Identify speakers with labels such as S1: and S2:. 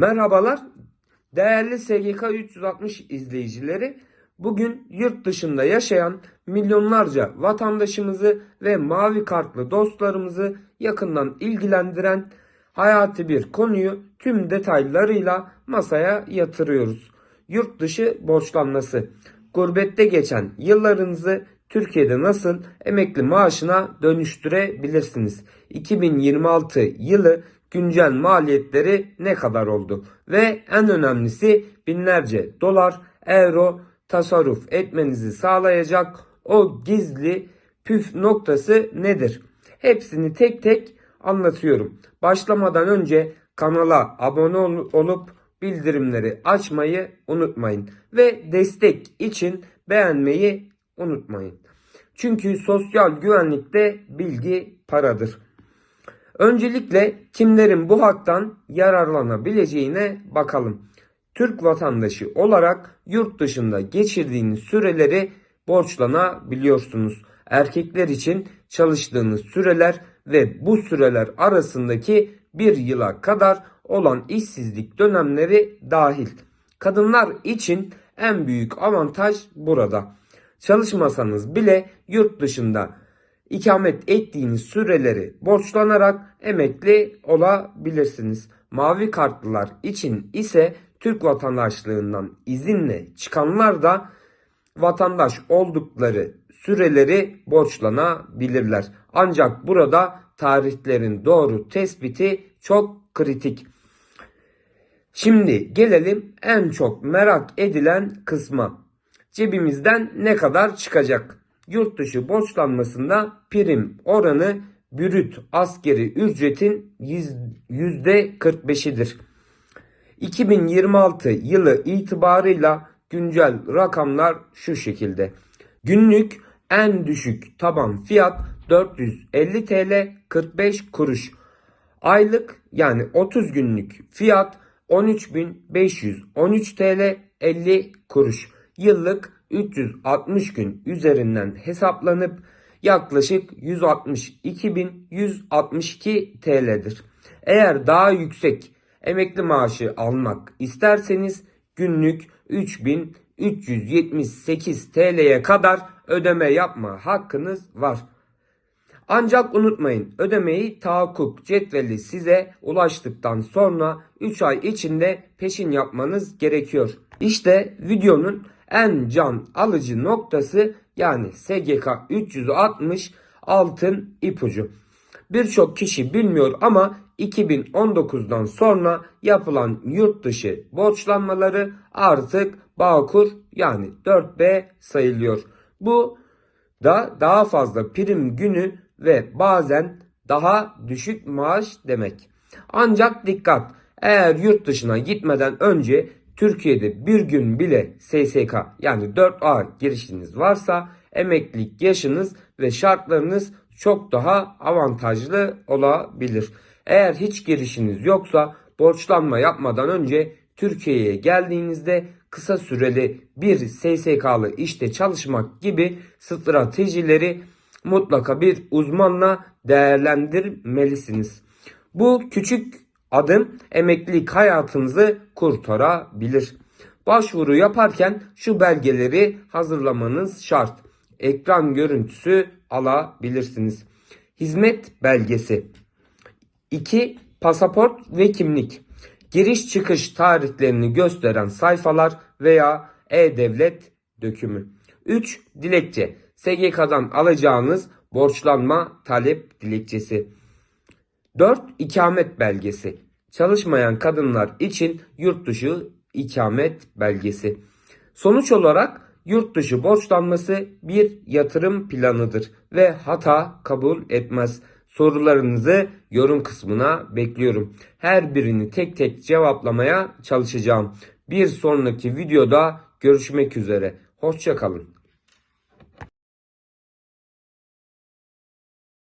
S1: Merhabalar değerli SGK 360 izleyicileri. Bugün yurt dışında yaşayan milyonlarca vatandaşımızı ve mavi kartlı dostlarımızı yakından ilgilendiren hayati bir konuyu tüm detaylarıyla masaya yatırıyoruz. Yurt dışı borçlanması. Gurbette geçen yıllarınızı Türkiye'de nasıl emekli maaşına dönüştürebilirsiniz? 2026 yılı güncel maliyetleri ne kadar oldu? Ve en önemlisi binlerce dolar, euro tasarruf etmenizi sağlayacak o gizli püf noktası nedir? Hepsini tek tek anlatıyorum. Başlamadan önce kanala abone ol- olup bildirimleri açmayı unutmayın ve destek için beğenmeyi unutmayın. Çünkü sosyal güvenlikte bilgi paradır. Öncelikle kimlerin bu haktan yararlanabileceğine bakalım. Türk vatandaşı olarak yurt dışında geçirdiğiniz süreleri borçlanabiliyorsunuz. Erkekler için çalıştığınız süreler ve bu süreler arasındaki bir yıla kadar olan işsizlik dönemleri dahil. Kadınlar için en büyük avantaj burada. Çalışmasanız bile yurt dışında ikamet ettiğiniz süreleri borçlanarak emekli olabilirsiniz. Mavi kartlılar için ise Türk vatandaşlığından izinle çıkanlar da vatandaş oldukları süreleri borçlanabilirler. Ancak burada tarihlerin doğru tespiti çok kritik. Şimdi gelelim en çok merak edilen kısma. Cebimizden ne kadar çıkacak? Yurt dışı borçlanmasında prim oranı brüt askeri ücretin %45'idir. 2026 yılı itibarıyla güncel rakamlar şu şekilde. Günlük en düşük taban fiyat 450 TL 45 kuruş. Aylık yani 30 günlük fiyat 13.513 TL 50 kuruş. Yıllık 360 gün üzerinden hesaplanıp yaklaşık 162.162 TL'dir. Eğer daha yüksek emekli maaşı almak isterseniz günlük 3378 TL'ye kadar ödeme yapma hakkınız var. Ancak unutmayın ödemeyi tahakkuk cetveli size ulaştıktan sonra 3 ay içinde peşin yapmanız gerekiyor. İşte videonun en can alıcı noktası yani SGK 360 altın ipucu. Birçok kişi bilmiyor ama 2019'dan sonra yapılan yurt dışı borçlanmaları artık Bağkur yani 4B sayılıyor. Bu da daha fazla prim günü ve bazen daha düşük maaş demek. Ancak dikkat eğer yurt dışına gitmeden önce Türkiye'de bir gün bile SSK yani 4A girişiniz varsa emeklilik yaşınız ve şartlarınız çok daha avantajlı olabilir. Eğer hiç girişiniz yoksa borçlanma yapmadan önce Türkiye'ye geldiğinizde kısa süreli bir SSK'lı işte çalışmak gibi stratejileri mutlaka bir uzmanla değerlendirmelisiniz. Bu küçük adım emeklilik hayatınızı kurtarabilir. Başvuru yaparken şu belgeleri hazırlamanız şart. Ekran görüntüsü alabilirsiniz. Hizmet belgesi. 2. Pasaport ve kimlik. Giriş çıkış tarihlerini gösteren sayfalar veya e-devlet dökümü. 3. Dilekçe. SGK'dan alacağınız borçlanma talep dilekçesi. 4. İkamet belgesi. Çalışmayan kadınlar için yurt dışı ikamet belgesi. Sonuç olarak yurt dışı borçlanması bir yatırım planıdır ve hata kabul etmez. Sorularınızı yorum kısmına bekliyorum. Her birini tek tek cevaplamaya çalışacağım. Bir sonraki videoda görüşmek üzere. Hoşçakalın.